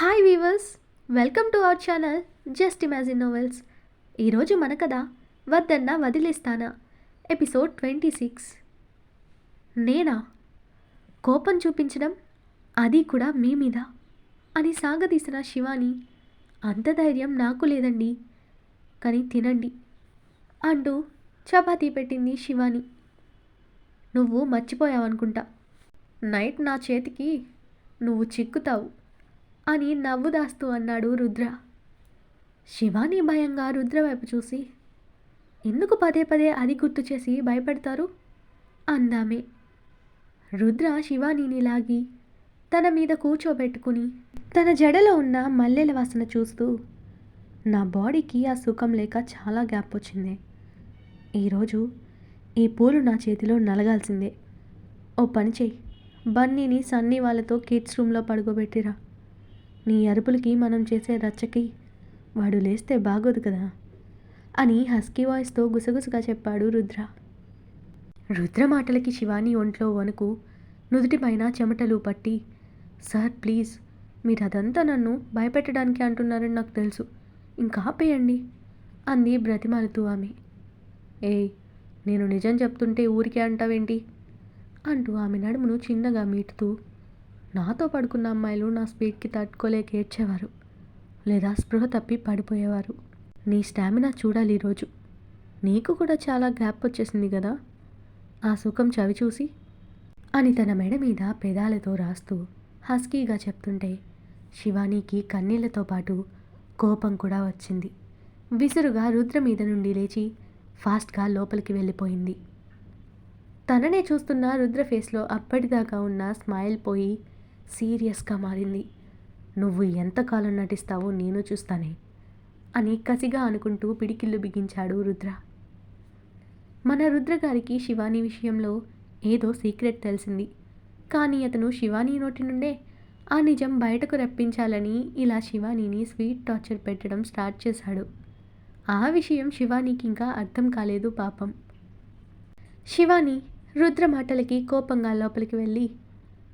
Hi viewers welcome to our channel just imagine novels. ఈరోజు మన కథ వద్దన్నా వదిలేస్తానా? Episode twenty six. నేనా? కోపం చూపించడం అది కూడా మీ మీద అని సాగదీసిన శివాని అంత ధైర్యం నాకు లేదండి. కానీ తినండి అంటూ చపాతీ పెట్టింది శివాని. నువ్వు మర్చిపోయావనుకుంటా. నైట్ నా చేతికి నువ్వు చిక్కుతావు. అని నవ్వు దాస్తూ అన్నాడు రుద్ర. శివాని భయంగా రుద్ర వైపు చూసి ఎందుకు పదే పదే అది గుర్తు చేసి భయపెడతారు? అందామే. రుద్ర శివానీని లాగి తన మీద కూర్చోబెట్టుకుని తన జడలో ఉన్న మల్లెల వాసన చూస్తూ నా బాడీకి ఆ సుఖం లేక చాలా గ్యాప్ వచ్చింది. ఈరోజు ఈ పూలు నా చేతిలో నలగాల్సిందే. ఓ పని చెయ్యి. బన్నీని సన్నీ వాళ్ళతో కిడ్స్ రూమ్లో పడుకోబెట్టిరా. నీ అరుపులకి మనం చేసే రచ్చకి వాడు లేస్తే బాగోదు కదా? అని హస్కీ వాయిస్తో గుసగుసగా చెప్పాడు రుద్ర. రుద్ర మాటలకి శివాని ఒంట్లో వణుకు నుదుటిపైన చెమటలు పట్టి సార్ ప్లీజ్ మీరు అదంతా నన్ను భయపెట్టడానికి అంటున్నారని నాకు తెలుసు. ఇంకా ఆపేయండి అంది బ్రతిమాలుతూ ఆమె. ఏయ్ నేను నిజం చెప్తుంటే ఊరికే అంటావేంటి? అంటూ ఆమె నడుమును చిన్నగా మీటుతూ నాతో పడుకున్న అమ్మాయిలు నా స్పీడ్కి తట్టుకోలేక ఏడ్చేవారు. లేదా స్పృహ తప్పి పడిపోయేవారు. నీ స్టామినా చూడాలి ఈరోజు నీకు కూడా చాలా గ్యాప్ వచ్చేసింది కదా ఆ సుఖం చవి చూసి? అని తన మెడ మీద పెదాలతో రాస్తూ హస్కీగా చెప్తుంటే శివానీకి కన్నీళ్ళతో పాటు కోపం కూడా వచ్చింది. విసురుగా రుద్ర మీద నుండి లేచి ఫాస్ట్గా లోపలికి వెళ్ళిపోయింది. తననే చూస్తున్న రుద్ర ఫేస్లో అప్పటిదాకా ఉన్న స్మైల్ పోయి సీరియస్గా మారింది. నువ్వు ఎంతకాలం నటిస్తావో నేను చూస్తానే అని కసిగా అనుకుంటూ పిడికిళ్ళు బిగించాడు రుద్ర. మన రుద్ర గారికి శివాని విషయంలో ఏదో సీక్రెట్ తెలిసింది. కానీ అతను శివాని నోటి నుండే ఆ నిజం బయటకు రప్పించాలని ఇలా శివానీని స్వీట్ టార్చర్ పెట్టడం స్టార్ట్ చేశాడు. ఆ విషయం శివానీకి ఇంకా అర్థం కాలేదు పాపం. శివాని రుద్ర మాటలకి కోపంగా లోపలికి వెళ్ళి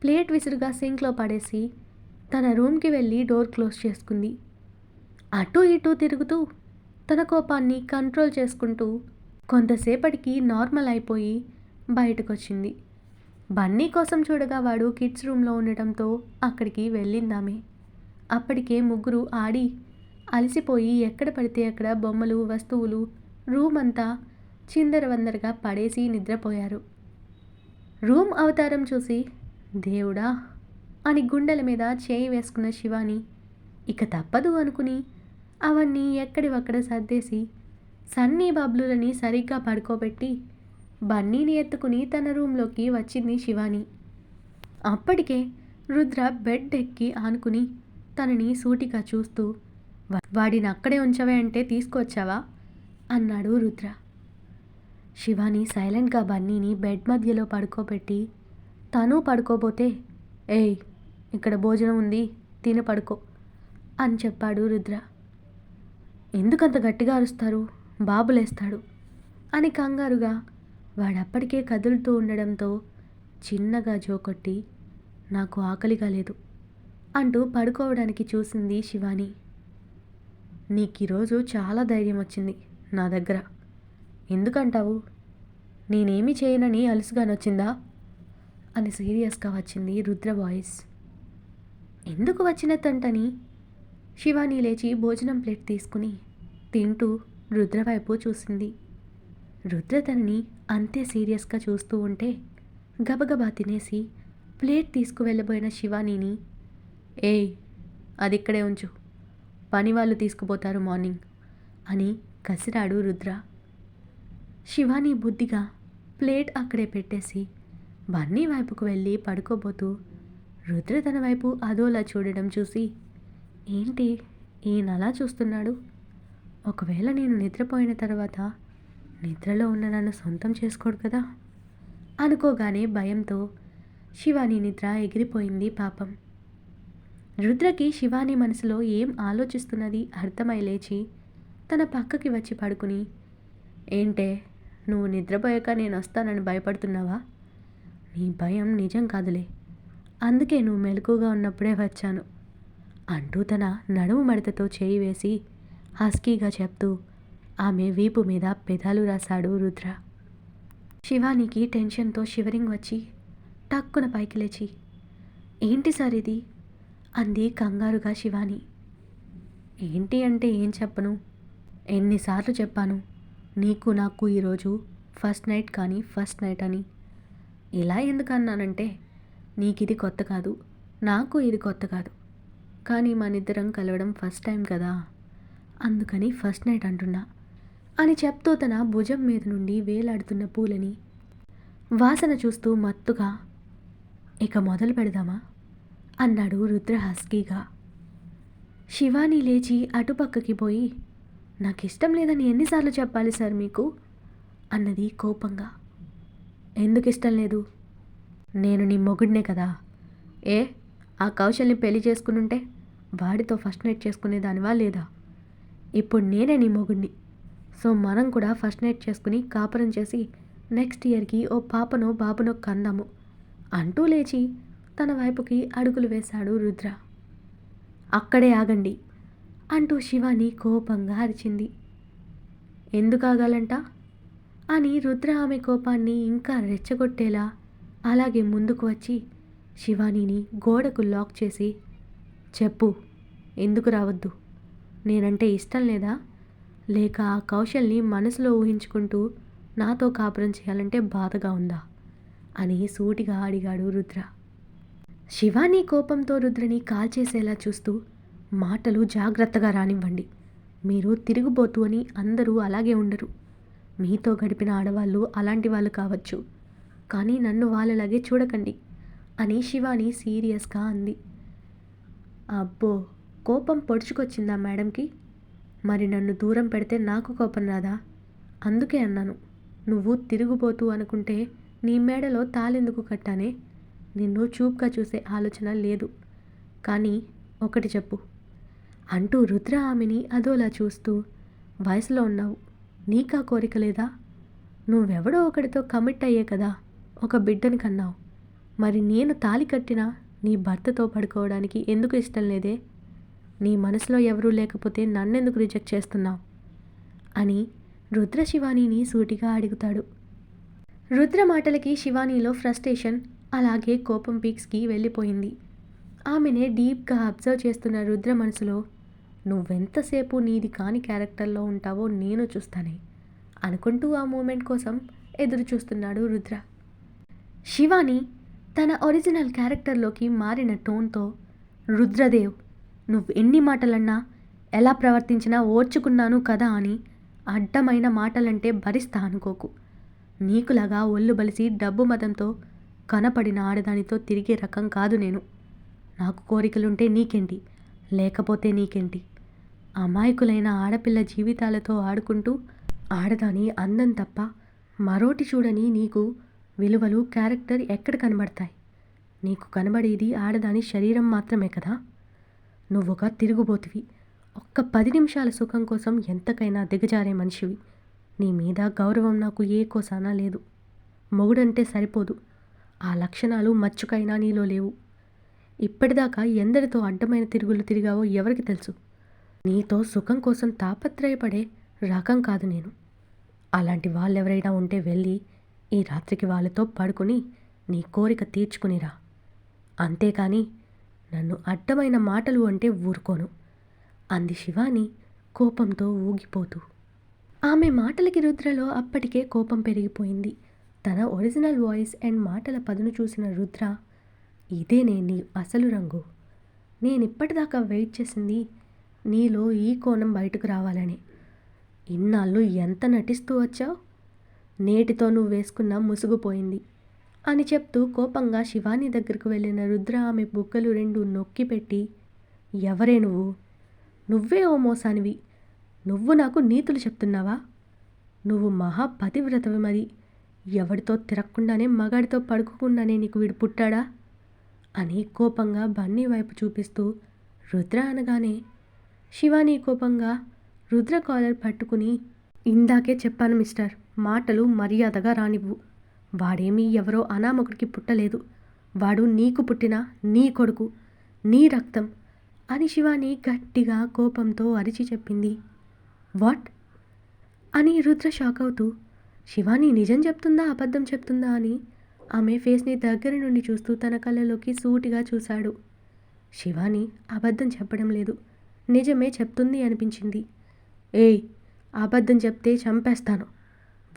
ప్లేట్ విసురుగా సింక్లో పడేసి తన రూమ్కి వెళ్ళి డోర్ క్లోజ్ చేసుకుంది. అటు ఇటు తిరుగుతూ తన కోపాన్ని కంట్రోల్ చేసుకుంటూ కొంతసేపటికి నార్మల్ అయిపోయి బయటకొచ్చింది. బన్నీ కోసం చూడగా వాడు కిడ్స్ రూమ్లో ఉండటంతో అక్కడికి వెళ్ళిందామే. అప్పటికే ముగ్గురు ఆడి అలసిపోయి ఎక్కడ పడితే అక్కడ బొమ్మలు వస్తువులు రూమ్ అంతా చిందరవందరగా పడేసి నిద్రపోయారు. రూమ్ అవతారం చూసి దేవుడా అని గుండెల మీద చేయి వేసుకున్న శివాని. ఇక తప్పదు అనుకుని అవన్నీ ఎక్కడివక్కడ సర్దేసి సన్నీ బబ్లులని సరిగ్గా పడుకోబెట్టి బన్నీని ఎత్తుకుని తన రూంలోకి వచ్చింది శివాని. అప్పటికే రుద్ర బెడ్ ఎక్కి ఆనుకుని తనని సూటిగా చూస్తూ వాడిని అక్కడే ఉంచవే అంటే తీసుకొచ్చావా? అన్నాడు రుద్ర. శివాని సైలెంట్గా బన్నీని బెడ్ మధ్యలో పడుకోబెట్టి తను పడుకోబోతే ఏయ్ ఇక్కడ భోజనం ఉంది తిని పడుకో అని చెప్పాడు రుద్ర. ఎందుకంత గట్టిగా అరుస్తారు? బాబులేస్తాడు అని కంగారుగా వాడప్పటికే కదులుతూ ఉండడంతో చిన్నగా జోకొట్టి నాకు ఆకలిగా లేదు అంటూ పడుకోవడానికి చూసింది శివాని. నీకు ఈరోజు చాలా ధైర్యం వచ్చింది నా దగ్గర. ఎందుకంటావు? నేనేమి చేయనని అలుసుగా నచ్చిందా అని సీరియస్గా వచ్చింది రుద్ర వాయిస్ ఎందుకు వచ్చిన తంటని శివాని లేచి భోజనం ప్లేట్ తీసుకుని తింటూ రుద్ర వైపు చూసింది. రుద్ర తనని అంతే సీరియస్గా చూస్తూ ఉంటే గబగబా తినేసి ప్లేట్ తీసుకువెళ్ళబోయిన శివానీని ఏయ్ అది ఇక్కడే ఉంచు. పని వాళ్ళు తీసుకుపోతారు మార్నింగ్ అని కసిరాడు రుద్ర. శివాని బుద్ధిగా ప్లేట్ అక్కడే పెట్టేసి బన్నీ వైపుకు వెళ్ళి పడుకోబోతూ రుద్ర తన వైపు అదోలా చూడడం చూసి ఏంటి? ఈయన అలా చూస్తున్నాడు? ఒకవేళ నేను నిద్రపోయిన తర్వాత నిద్రలో ఉన్న నన్ను సొంతం చేసుకోడు కదా? అనుకోగానే భయంతో శివాని నిద్ర ఎగిరిపోయింది పాపం. రుద్రకి శివాని మనసులో ఏం ఆలోచిస్తున్నది అర్థమై లేచి తన పక్కకి వచ్చి పడుకుని ఏంటే? నువ్వు నిద్రపోయాక నేను వస్తానని భయపడుతున్నావా? నీ భయం నిజం కాదులే. అందుకే నువ్వు మెలకుగా ఉన్నప్పుడే వచ్చాను. అంటూ తన నడుము మడతతో చేయి వేసి హస్కీగా చెప్తూ ఆమె వీపు మీద పెదాలు రాశాడు రుద్ర. శివానికి టెన్షన్తో షివరింగ్ వచ్చి టక్కున పైకి లేచి ఏంటి సార్ ఇది? అంది కంగారుగా శివాని. ఏంటి అంటే ఏం చెప్పను? ఎన్నిసార్లు చెప్పాను? నీకు నాకు ఈరోజు ఫస్ట్ నైట్ కానీ ఫస్ట్ నైట్ అని ఇలా ఎందుకు అన్నానంటే నీకు ఇది కొత్త కాదు నాకు ఇది కొత్త కాదు. కానీ మనిద్దరం కలవడం ఫస్ట్ టైం కదా. అందుకని ఫస్ట్ నైట్ అంటున్నా. అని చెప్తూ తన భుజం మీద నుండి వేలాడుతున్న పూలని వాసన చూస్తూ మత్తుగా ఇక మొదలు పెడదామా? అన్నాడు రుద్ర హస్కీగా. శివాని లేచి అటుపక్కకి పోయి నాకు ఇష్టం లేదని ఎన్నిసార్లు చెప్పాలి సార్ మీకు? అన్నది కోపంగా. ఎందుకు ఇష్టం లేదు? నేను నీ మొగుడినే కదా. ఏ ఆ కౌశల్ని పెళ్ళి చేసుకునుంటే వాడితో ఫస్ట్ నైట్ చేసుకునేదానివా లేదా? ఇప్పుడు నేనే నీ మొగుడిని. సో మనం కూడా ఫస్ట్ నైట్ చేసుకుని కాపురం చేసి నెక్స్ట్ ఇయర్కి ఓ పాపనో బాబునో కందాము అంటూ లేచి తన వైపుకి అడుగులు వేశాడు రుద్ర. అక్కడే ఆగండి అంటూ శివాని కోపంగా అరిచింది. ఎందుకు ఆగాలంట? అని రుద్ర ఆమె కోపాన్ని ఇంకా రెచ్చగొట్టేలా అలాగే ముందుకు వచ్చి శివానీని గోడకు లాక్ చేసి చెప్పు ఎందుకు రావద్దు? నేనంటే ఇష్టం లేదా? లేక ఆ కౌశల్ని మనసులో ఊహించుకుంటూ నాతో కాపురం చేయాలంటే బాధగా ఉందా? అని సూటిగా అడిగాడు రుద్ర. శివాని కోపంతో రుద్రని కాల్చేసేలా చూస్తూ మాటలు జాగ్రత్తగా రానివ్వండి. మీరు తిరుగుబోతు అని అందరూ అలాగే ఉండరు. మీతో గడిపిన ఆడవాళ్ళు అలాంటి వాళ్ళు కావచ్చు. కానీ నన్ను వాళ్ళలాగే చూడకండి అని శివాని సీరియస్గా అంది. అబ్బో కోపం పొడుచుకొచ్చిందా మేడంకి? మరి నన్ను దూరం పెడితే నాకు కోపం రాదా? అందుకే అన్నాను. నువ్వు తిరుగుబోతూ అనుకుంటే నీ మేడలో తాళెందుకు కట్టానే? నిన్ను చూపుగా చూసే ఆలోచన లేదు. కానీ ఒకటి చెప్పు. అంటూ రుద్ర ఆమెని అదోలా చూస్తూ వయసులో ఉన్నావు. నీకా కోరిక లేదా? నువ్వెవడో ఒకడితో కమిట్ అయ్యే కదా ఒక బిడ్డని కన్నావు. మరి నేను తాలి కట్టినా నీ భర్తతో పడుకోవడానికి ఎందుకు ఇష్టం లేదే? నీ మనసులో ఎవరూ లేకపోతే నన్నెందుకు రిజెక్ట్ చేస్తున్నావు? అని రుద్ర శివానీని సూటిగా అడుగుతాడు. రుద్ర మాటలకి శివానీలో ఫ్రస్ట్రేషన్ అలాగే కోపం పీక్స్కి వెళ్ళిపోయింది. ఆమెనే డీప్గా అబ్జర్వ్ చేస్తున్న రుద్ర మనసులో నువ్వెంతసేపు నీది కాని క్యారెక్టర్లో ఉంటావో నేను చూస్తానే అనుకుంటూ ఆ మూమెంట్ కోసం ఎదురు చూస్తున్నాడు రుద్ర. శివాని తన ఒరిజినల్ క్యారెక్టర్లోకి మారిన టోన్తో రుద్రదేవ్ నువ్వు ఎన్ని మాటలన్నా ఎలా ప్రవర్తించినా ఓర్చుకున్నాను కదా అని అడ్డమైన మాటలంటే భరిస్తా అనుకోకు. నీకులాగా ఒళ్ళు బలిసి డబ్బు మతంతో కనపడిన ఆడదానితో తిరిగే రకం కాదు నేను. నాకు కోరికలుంటే నీకేంటి? లేకపోతే నీకేంటి? అమాయకులైన ఆడపిల్ల జీవితాలతో ఆడుకుంటూ ఆడదాని అందం తప్ప మరోటి చూడని నీకు విలువలు క్యారెక్టర్ ఎక్కడ కనబడతాయి? నీకు కనబడేది ఆడదాని శరీరం మాత్రమే కదా? నువ్వొక తిరుగుబోతువి. ఒక్క పది నిమిషాల సుఖం కోసం ఎంతకైనా దిగజారే మనిషివి. నీ మీద గౌరవం నాకు ఏ కోసానా లేదు. మొగుడంటే సరిపోదు. ఆ లక్షణాలు మచ్చుకైనా నీలో లేవు. ఇప్పటిదాకా ఎందరితో అడ్డమైన తిరుగులు తిరిగావో ఎవరికి తెలుసు? నీతో సుఖం కోసం తాపత్రయపడే రకం కాదు నేను. అలాంటి వాళ్ళెవరైనా ఉంటే వెళ్ళి ఈ రాత్రికి వాళ్ళతో పడుకుని నీ కోరిక తీర్చుకునిరా అంతేకాని నన్ను అడ్డమైన మాటలు అంటే ఊరుకోను. అంది శివాని కోపంతో ఊగిపోతూ. ఆమె మాటలకి రుద్రలో అప్పటికే కోపం పెరిగిపోయింది. తన ఒరిజినల్ వాయిస్ అండ్ మాటల పదును చూసిన రుద్ర ఇదేనే నీ అసలు రంగు. నేనిప్పటిదాకా వెయిట్ చేసింది నీలో ఈ కోణం బయటకు రావాలని. ఇన్నాళ్ళు ఎంత నటిస్తూ వచ్చావు? నేటితో నువ్వు వేసుకున్న ముసుగుపోయింది అని చెప్తూ కోపంగా శివాని దగ్గరకు వెళ్ళిన రుద్ర ఆమె బుగ్గలు రెండు నొక్కి పెట్టి ఎవరే నువ్వు? నువ్వే ఓ మోసానివి. నువ్వు నాకు నీతులు చెప్తున్నావా? నువ్వు మహా పతివ్రతవి మరి. ఎవడితో తిరగకుండానే మగాడితో పడుకోకుండానే నీకు వీడు పుట్టాడా? అని కోపంగా బన్నీ వైపు చూపిస్తూ రుద్ర అనగానే శివాని కోపంగా రుద్ర కాలర్ పట్టుకుని ఇందాకే చెప్పాను మిస్టర్ మాటలు మర్యాదగా రానివ్వు. వాడేమీ ఎవరో అనామకుడికి పుట్టలేదు. వాడు నీకు పుట్టిన నీ కొడుకు నీ రక్తం అని శివాని గట్టిగా కోపంతో అరిచి చెప్పింది. వాట్? అని రుద్ర షాక్ అవుతూ శివాని నిజం చెప్తుందా అబద్ధం చెప్తుందా అని ఆమె ఫేస్ని దగ్గర నుండి చూస్తూ తన కళ్ళలోకి సూటిగా చూశాడు. శివాని అబద్ధం చెప్పడం లేదు. నిజమే చెప్తుంది అనిపించింది. ఏయ్ అబద్ధం చెప్తే చంపేస్తాను.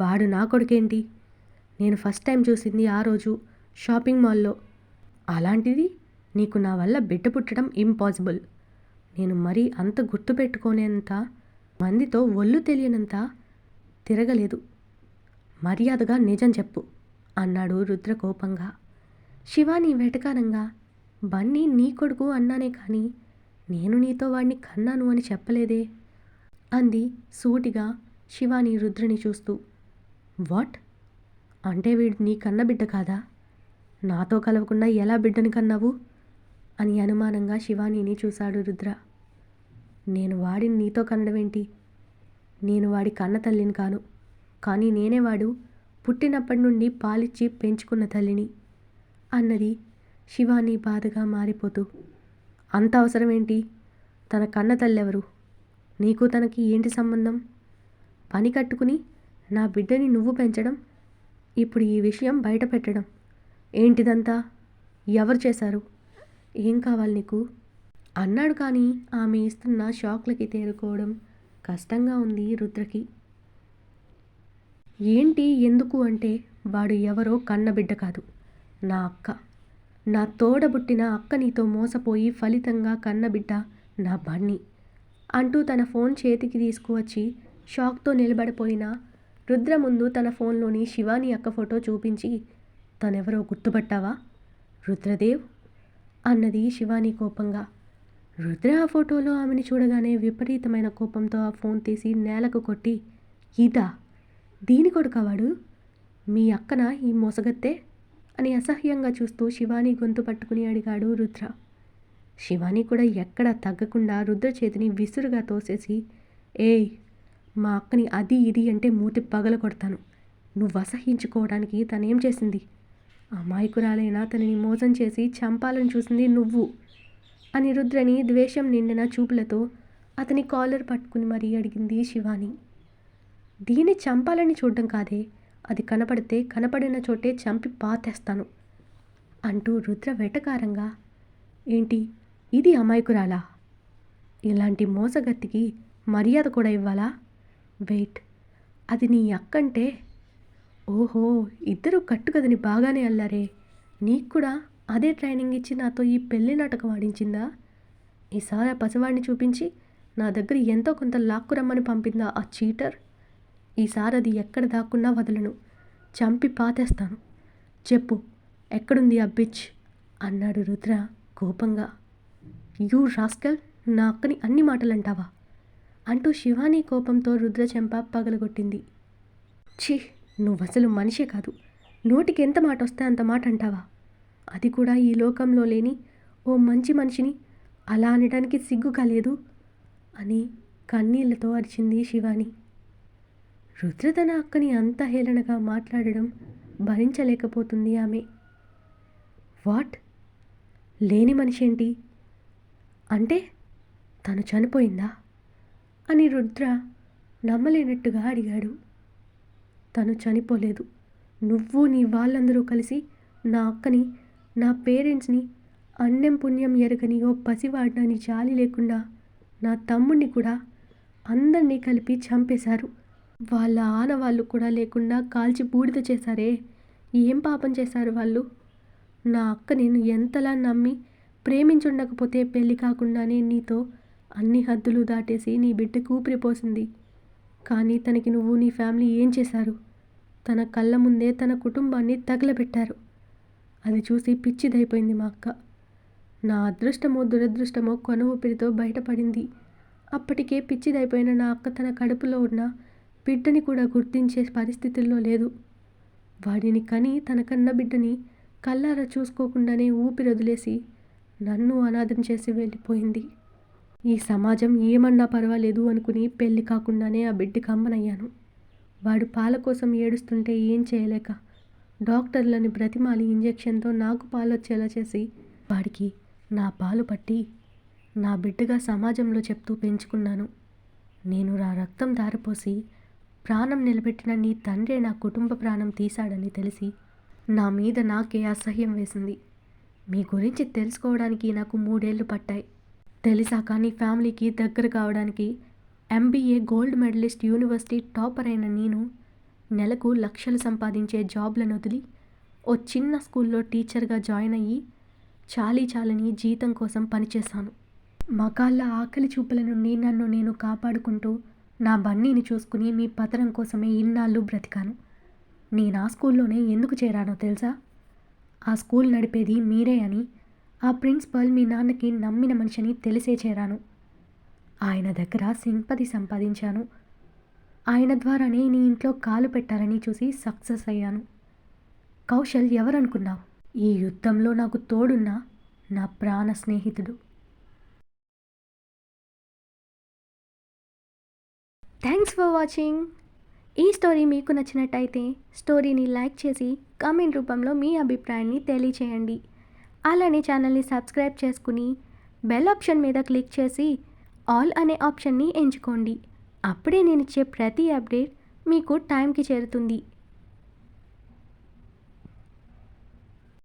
వాడు నా కొడుకేంటి? నేను ఫస్ట్ టైం చూసింది ఆ రోజు షాపింగ్ మాల్లో. అలాంటిది నీకు నా వల్ల బిడ్డ పుట్టడం ఇంపాసిబుల్. నేను మరీ అంత గుర్తుపెట్టుకోలేనంత మందితో ఒళ్ళు తెలియనంత తిరగలేదు. మర్యాదగా నిజం చెప్పు అన్నాడు రుద్ర కోపంగా. శివాని వెటకారంగా బన్నీ నీ కొడుకు అన్నానే కానీ నేను నీతో వాడిని కన్నాను అని చెప్పలేదే? అంది సూటిగా శివాని రుద్రని చూస్తూ. వాట్? అంటే వీడు నీ కన్న బిడ్డ కాదా? నాతో కలవకుండా ఎలా బిడ్డని కన్నావు? అని అనుమానంగా శివానీని చూశాడు రుద్ర. నేను వాడిని నీతో కనడమేంటి? నేను వాడి కన్న తల్లిని కాను. కానీ నేనే వాడు పుట్టినప్పటి నుండి పాలిచ్చి పెంచుకున్న తల్లిని. అన్నది శివాని బాధగా మారిపోతూ. అంత అవసరం ఏంటి తన కన్న తల్లెవరు? నీకు తనకి ఏంటి సంబంధం? పని కట్టుకుని నా బిడ్డని నువ్వు పెంచడం ఇప్పుడు ఈ విషయం బయట పెట్టడం ఏంటిదంతా? ఎవరు చేశారు? ఏం కావాలి నీకు? అన్నాడు కానీ ఆమె ఇస్తున్న షాక్లకి తేరుకోవడం కష్టంగా ఉంది రుద్రకి. ఏంటి ఎందుకు అంటే వాడు ఎవరో కన్నబిడ్డ కాదు నా అక్క. నా తోడబుట్టిన అక్క నీతో మోసపోయి ఫలితంగా కన్నబిడ్డ నా బన్నీ అంటూ తన ఫోన్ చేతికి తీసుకువచ్చి షాక్తో నిలబడిపోయిన రుద్ర ముందు తన ఫోన్లోని శివాని అక్క ఫోటో చూపించి తనెవరో గుర్తుపట్టావా? రుద్రదేవ్? అన్నది శివాని కోపంగా. రుద్ర ఆ ఫోటోలో ఆమెని చూడగానే విపరీతమైన కోపంతో ఆ ఫోన్ తీసి నేలకు కొట్టి ఇదా దీని కొడుకవాడు మీ అక్కన ఈ మోసగత్తే? అని అసహ్యంగా చూస్తూ శివాని గొంతు పట్టుకుని అడిగాడు రుద్ర. శివాని కూడా ఎక్కడా తగ్గకుండా రుద్ర చేతిని విసురుగా తోసేసి ఏయ్ మా అక్కని అది ఇది అంటే మూతి పగల కొడతాను. నువ్వు అసహించుకోవడానికి తనేం చేసింది? అమాయకురాలైనా తనని మోసం చేసి చంపాలని చూసింది నువ్వు అని రుద్రని ద్వేషం నిండిన చూపులతో అతని కాలర్ పట్టుకుని మరీ అడిగింది శివాని. దీన్ని చంపాలని చూడడం కాదే అది కనపడితే కనపడిన చోటే చంపి పాతేస్తాను అంటూ రుద్ర వెటకారంగా ఏంటి? ఇది అమాయకురాలా? ఇలాంటి మోసగత్తికి మర్యాద కూడా ఇవ్వాలా? వెయిట్ అది నీ అక్కంటే ఓహో ఇద్దరు కట్టుకదని బాగానే అల్లారే. నీకు కూడా అదే ట్రైనింగ్ ఇచ్చి నాతో ఈ పెళ్ళి నాటకం ఆడించిందా? ఈసారి ఆ పసివాడిని చూపించి నా దగ్గర ఎంతో కొంత లాక్కురమ్మని పంపిందా ఆ చీటర్? ఈసారి అది ఎక్కడ దాక్కున్నా వదలను. చంపి పాతేస్తాను. చెప్పు ఎక్కడుంది ఆ బిచ్? అన్నాడు రుద్ర కోపంగా. యూ రాస్కల్ నా అక్కని అన్ని మాటలు అంటావా అంటూ శివాని కోపంతో రుద్ర చెంప పగలగొట్టింది. ఛీ నువ్వు అసలు మనిషే కాదు. నోటికి ఎంత మాట వస్తే అంత మాట అంటావా అది కూడా ఈ లోకంలో లేని ఓ మంచి మనిషిని అలా అనడానికి సిగ్గు కాలేదు అని కన్నీళ్ళతో అరిచింది శివాని. రుద్ర తన అక్కని అంత హేళనగా మాట్లాడడం భరించలేకపోతుంది ఆమె. వాట్? లేని మనిషి ఏంటి అంటే తను చనిపోయిందా? అని రుద్ర నమ్మలేనట్టుగా అడిగాడు. తను చనిపోలేదు. నువ్వు నీ వాళ్ళందరూ కలిసి నా అక్కని నా పేరెంట్స్ని అన్నం పుణ్యం ఎరగని ఓ పసివాడినని జాలి లేకుండా నా తమ్ముడిని కూడా అందరినీ కలిపి చంపేశారు. వాళ్ళ ఆనవాళ్ళు కూడా లేకుండా కాల్చి బూడిద చేశారే. ఏం పాపం చేశారు వాళ్ళు? నా అక్క నేను ఎంతలా నమ్మి ప్రేమించుండకపోతే పెళ్ళి కాకుండానే నీతో అన్ని హద్దులు దాటేసి నీ బిడ్డకు ఊపిరిపోసింది కానీ తనకి నువ్వు నీ ఫ్యామిలీ ఏం చేశారు? తన కళ్ళ ముందే తన కుటుంబాన్ని తగలబెట్టారు. అది చూసి పిచ్చిదైపోయింది మా అక్క. నా అదృష్టమో దురదృష్టమో కొన ఊపిరితో బయటపడింది. అప్పటికే పిచ్చిదైపోయిన నా అక్క తన కడుపులో ఉన్న బిడ్డని కూడా గుర్తించే పరిస్థితుల్లో లేదు. వాడిని కని తన కన్న బిడ్డని కల్లారా చూసుకోకుండానే ఊపిరి వదిలేసి నన్ను అనాథం చేసి వెళ్ళిపోయింది. ఈ సమాజం ఏమన్నా పర్వాలేదు అనుకుని పెళ్ళి కాకుండానే ఆ బిడ్డకి అమ్మనయ్యాను వాడు పాల కోసం ఏడుస్తుంటే ఏం చేయలేక డాక్టర్లని బ్రతిమాలి ఇంజెక్షన్తో నాకు పాలు వచ్చేలా చేసి వాడికి నా పాలు పట్టి నా బిడ్డగా సమాజంలో చెప్తూ పెంచుకున్నాను. నేను నా రక్తం దారిపోసి ప్రాణం నిలబెట్టిన నీ తండ్రే నా కుటుంబ ప్రాణం తీశాడని తెలిసి నా మీద నాకే అసహ్యం వేసింది. మీ గురించి తెలుసుకోవడానికి నాకు మూడేళ్ళు పట్టాయి. తెలిసాక నీ ఫ్యామిలీకి దగ్గర కావడానికి MBA gold medallist university topper అయిన నేను నెలకు లక్షలు సంపాదించే జాబ్లను వదిలి ఓ చిన్న స్కూల్లో టీచర్గా జాయిన్ అయ్యి చాలీ చాలని జీతం కోసం పనిచేశాను. మగాళ్ళ ఆకలి చూపుల నుండి నన్ను నేను కాపాడుకుంటూ నా బన్నీని చూసుకుని మీ పతనం కోసమే ఇన్నాళ్ళు బ్రతికాను. నేను ఆ స్కూల్లోనే ఎందుకు చేరానో తెలుసా? ఆ స్కూల్ నడిపేది మీరే అని ఆ ప్రిన్సిపల్ మీ నాన్నకి నమ్మిన మనిషిని తెలిసే చేరాను. ఆయన దగ్గర సింపతి సంపాదించాను. ఆయన ద్వారానే నీ ఇంట్లో కాలు పెట్టాలని చూసి సక్సెస్ అయ్యాను. కౌశల్ ఎవరనుకున్నావు? ఈ యుద్ధంలో నాకు తోడున్న నా ప్రాణ స్నేహితుడు థ్యాంక్స్ ఫర్ వాచింగ్ ఈ స్టోరీ మీకు నచ్చినట్టయితే స్టోరీని లైక్ చేసి కామెంట్ రూపంలో మీ అభిప్రాయాన్ని తెలియచేయండి. అలానే ఛానల్ని సబ్స్క్రైబ్ చేసుకుని బెల్ ఆప్షన్ మీద క్లిక్ చేసి ఆల్ అనే ఆప్షన్ని ఎంచుకోండి. అప్పుడే నేను ఇచ్చే ప్రతి అప్డేట్ మీకు టైంకి చేరుతుంది.